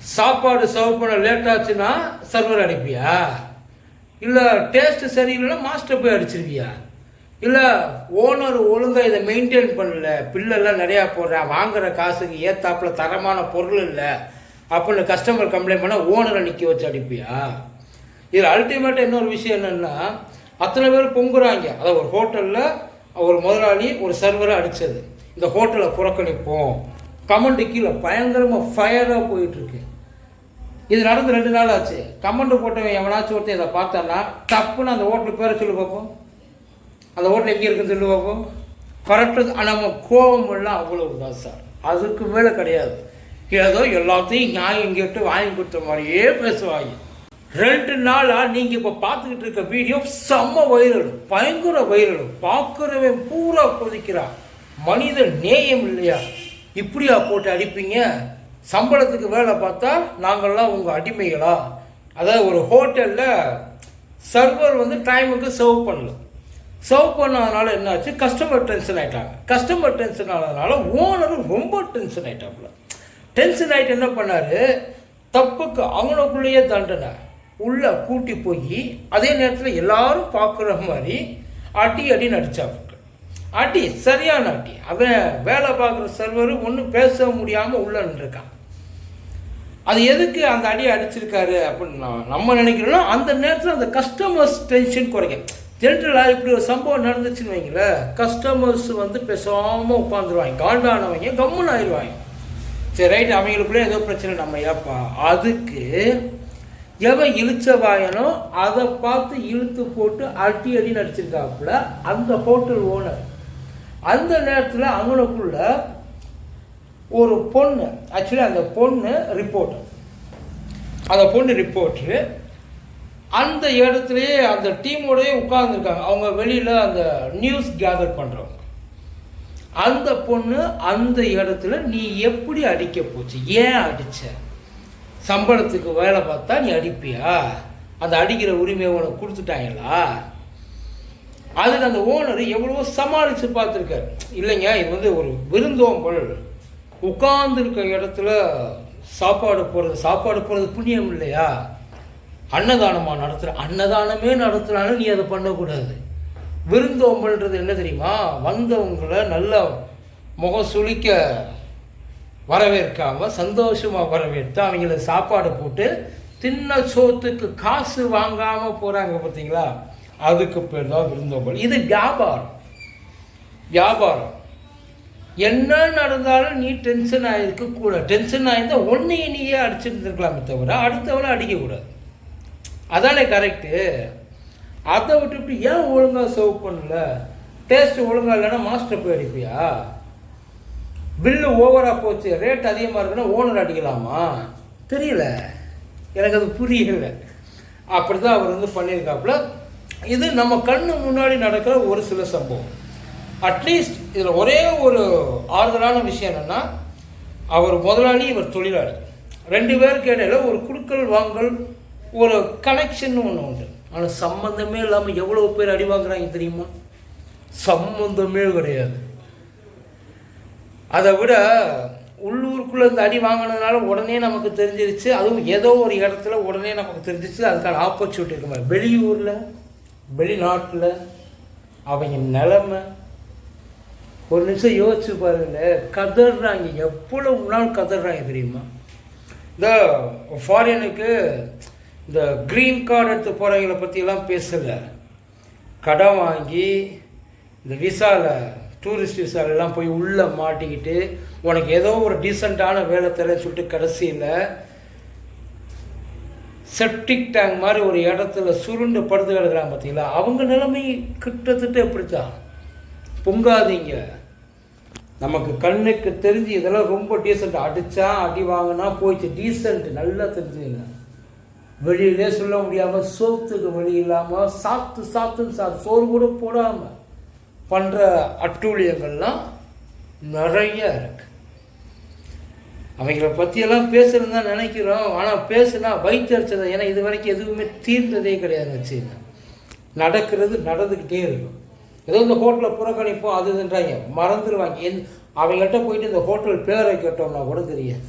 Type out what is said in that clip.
சாப்பாடு சர்வ் பண்ண லேட் ஆச்சுன்னா சர்வர் அடிப்பியா இல்லை டேஸ்ட்டு சரியில்லைன்னா மாஸ்டர் போய் அடிச்சிருவியா? இல்லை ஓனர் ஒழுங்காக இதை மெயின்டைன் பண்ணல பில்லெல்லாம் நிறையா போடுறேன் வாங்குற காசுக்கு ஏத்தாப்பில் தரமான பொருள் இல்லை அப்படின்னு கஸ்டமர் கம்ப்ளைண்ட் பண்ணால் ஓனரை நிற்க வச்சு அடிப்பியா இதில் அல்டிமேட்டாக இன்னொரு விஷயம் என்னென்னா அத்தனை பேர் பொங்குறாங்க. அதாவது ஒரு ஹோட்டலில் ஒரு முதலாளி ஒரு சர்வரை அடித்தது இந்த ஹோட்டலை புறக்கணிப்போம். கமெண்ட் கீழே பயங்கரமாக ஃபயராக போயிட்டுருக்கு. இது நடந்து ரெண்டு நாள் ஆச்சு. கமெண்ட் போட்டவன் எவனாச்சும் ஒருத்தன் இதை பார்த்தான்னா தப்புன்னு அந்த ஹோட்டல் பேரை சொல்லி பார்ப்போம் அந்த ஹோட்டல் எங்கே இருக்குன்னு சொல்லி பார்ப்போம் கரெக்டாக நம்ம கோபம் எல்லாம் அவ்வளோ தான் சார். அதுக்கு மேலே கிடையாது. ஏதோ எல்லாத்தையும் நியாயம் கேட்டு வாங்கி கொடுத்த மாதிரியே பேசுவாங்க. ரெண்டு நாளாக நீங்கள் இப்போ பார்த்துக்கிட்டு இருக்க வீடியோ செம்ம வைரல் பயங்கர வைரல் பார்க்குறவன் பூரா கொதிக்கிறான். மனித நேயம் இல்லையா? இப்படியா போட்டு அடிப்பீங்க? சம்பளத்துக்கு வேலை பார்த்தா நாங்கள்லாம் உங்கள் அடிமைகளா? அதாவது ஒரு ஹோட்டலில் சர்வர் வந்து டைமுக்கு சர்வ் பண்ணல. சர்வ் பண்ணாதனால என்னாச்சு? கஸ்டமர் டென்ஷன் ஆயிட்டாங்க. கஸ்டமர் டென்ஷன் ஆனதுனால ஓனரும் ரொம்ப டென்ஷன் ஆயிட்டாப்புல. டென்ஷன் ஆகிட்டு என்ன பண்ணார்? தப்புக்கு அவனுக்குள்ளேயே தண்டனை. உள்ளே கூட்டி போய் அதே நேரத்தில் எல்லாரும் பார்க்குற மாதிரி அடி அடி நடிச்சாப்புல ஆட்டி சரியான ஆட்டி அவன் வேலை பார்க்குற சர்வர் ஒன்றும் பேச முடியாமல் உள்ள நின்றுருக்கான். அது எதுக்கு அந்த அடியை அடிச்சிருக்காரு அப்படின்னு நான் நம்ம நினைக்கிறோன்னா அந்த நேரத்தில் அந்த கஸ்டமர்ஸ் டென்ஷன் குறைக்கும் ஜென்ரலாக இப்படி ஒரு சம்பவம் நடந்துச்சுன்னு வைங்களேன் கஸ்டமர்ஸ் வந்து பேசாமல் உட்காந்துருவாங்க காண்டானவங்க கம்முன்னு ஆயிடுவாங்க. சரி ரைட் அவங்களுக்குள்ளே ஏதோ பிரச்சனை நம்ம ஏப்பா? அதுக்கு எவன் இழுச்ச வாயனோ அதை பார்த்து இழுத்து போட்டு அடி அடி நடிச்சிருக்காப்புல அந்த ஹோட்டல் ஓனர் அந்த நேரத்தில் அவனுக்குள்ள ஒரு பொண்ணு ஆக்சுவலி அந்த பொண்ணு ரிப்போர்ட்டர் அந்த பொண்ணு ரிப்போர்ட்ரு அந்த இடத்துலையே அந்த டீமோடயே உட்கார்ந்துருக்காங்க. அவங்க வெளியில் அந்த நியூஸ் கேதர் பண்ணுறவங்க அந்த பொண்ணு அந்த இடத்துல நீ எப்படி அடிக்க போச்சு? ஏன் அடித்த சம்பளத்துக்கு வேலை பார்த்தா நீ அடிப்பியா? அந்த அடிக்கிற உரிமையை உனக்கு கொடுத்துட்டாங்களா? அதுக்கு அந்த ஓனர் எவ்வளவோ சமாளித்து பார்த்துருக்காரு. இல்லைங்க இது வந்து ஒரு விருந்தோம்பல் உட்கார்ந்துருக்க இடத்துல சாப்பாடு போடுறது சாப்பாடு போடுறது புண்ணியம் இல்லையா? அன்னதானமாக நடத்துகிற அன்னதானமே நடத்துனாலும் நீ அதை பண்ணக்கூடாது. விருந்தோம்பல்ன்றது என்ன தெரியுமா? வந்தவங்களை நல்ல முகம் சுளிக்க வரவேற்காமல் சந்தோஷமாக வரவேற்று அவங்கள சாப்பாடு போட்டு தின்ன சோத்துக்கு காசு வாங்காமல் போகிறாங்க பார்த்தீங்களா? அதுக்கு பேர் தான் விருந்தோம்பல். இது வியாபாரம். வியாபாரம். என்ன நடந்தாலும் நீ டென்ஷன் ஆகிருக்க கூட. டென்ஷன் ஆகிருந்தால் ஒன்றையும் நீயே அடிச்சிருந்துருக்கலாமே தவிர அடுத்தவளை அடிக்கக்கூடாது. அதானே கரெக்டு அதை விட்டுவிட்டு ஏன் ஒழுங்காக சர்வ் பண்ணல? டேஸ்ட் ஒழுங்காக இல்லைன்னா மாஸ்டர் போய் அடிப்பியா? பில்லு ஓவராக போச்சு. ரேட் அதிகமாக இருக்குன்னா ஓனர் அடிக்கலாமா? தெரியல. எனக்கு அது புரியல. அப்படி தான் அவர் வந்து பண்ணியிருக்காப்புல. இது நம்ம கண்ணு முன்னாடி நடக்கிற ஒரு சில சம்பவம். அட்லீஸ்ட் இதில் ஒரே ஒரு ஆறுதலான விஷயம் என்னென்னா அவர் முதலாளி இவர் தொழிலாளி. ரெண்டு பேருக்கு இடையில ஒரு குடுக்கல் வாங்கல் ஒரு கனெக்ஷன் ஒன்று உண்டு. ஆனால் சம்மந்தமே இல்லாமல் எவ்வளோ பேர் அடி வாங்குறாங்க தெரியுமா? சம்மந்தமே கிடையாது. அதை விட உள்ளூருக்குள்ளே இந்த அடி வாங்கினதுனால உடனே நமக்கு தெரிஞ்சிருச்சு. அதுவும் ஏதோ ஒரு இடத்துல உடனே நமக்கு தெரிஞ்சிச்சு அதுக்கான ஆப்பர்ச்சுனிட்டி இருக்கு மாதிரி வெளியூரில் வெளிநாட்டில் அவங்க நிலமை ஒரு நிமிஷம் யோசிச்சு பாருங்க. கதறாங்க. எவ்வளவு நாள் கதறாங்க தெரியுமா? இந்த ஃபாரினுக்கு இந்த க்ரீன் கார்டு எடுத்து போகிறவங்கள பற்றியெல்லாம் பேசலை. கடன் வாங்கி இந்த விசாவில் டூரிஸ்ட் விசாலெல்லாம் போய் உள்ளே மாட்டிக்கிட்டு உனக்கு ஏதோ ஒரு டீசெண்டான வேலை தரேன்னு சொல்லிட்டு கடைசியில் செப்டிக் டேங்க் மாதிரி ஒரு இடத்துல சுருண்டு படுத்து கிடக்குறாங்க பார்த்தீங்களா அவங்க நிலைமை கிட்டத்தட்ட எப்படித்தான் பொங்காதீங்க. நமக்கு கண்ணுக்கு தெரிஞ்சு இதெல்லாம் ரொம்ப டீசெண்ட் அடித்தா அடி வாங்கினா போயிடுச்சு. டீசெண்ட் நல்லா தெரிஞ்சுங்க. வெளியிலே சொல்ல முடியாமல் சோத்துக்கு வழி இல்லாமல் சாத்து சாத்துன்னு சா சோறு கூட போடாமல் பண்ணுற அட்டூழியங்கள்லாம் நிறைய இருக்குது அவங்கள பற்றியெல்லாம் பேசுகிறேன்னு தான் நினைக்கிறோம். ஆனால் பேசுனா வைத்தறிச்சதை ஏன்னா இது வரைக்கும் எதுவுமே தீர்ந்ததே கிடையாது வச்சுங்க நடக்கிறது நடந்துக்கிட்டே இருக்கும். ஏதோ இந்த ஹோட்டலில் புறக்கணிப்போம் அது இதுன்றாங்க. மறந்துடுவாங்க எந் அவங்கள்ட்ட போயிட்டு இந்த ஹோட்டல் பேரை கேட்டோம்னா கூட தெரியாது.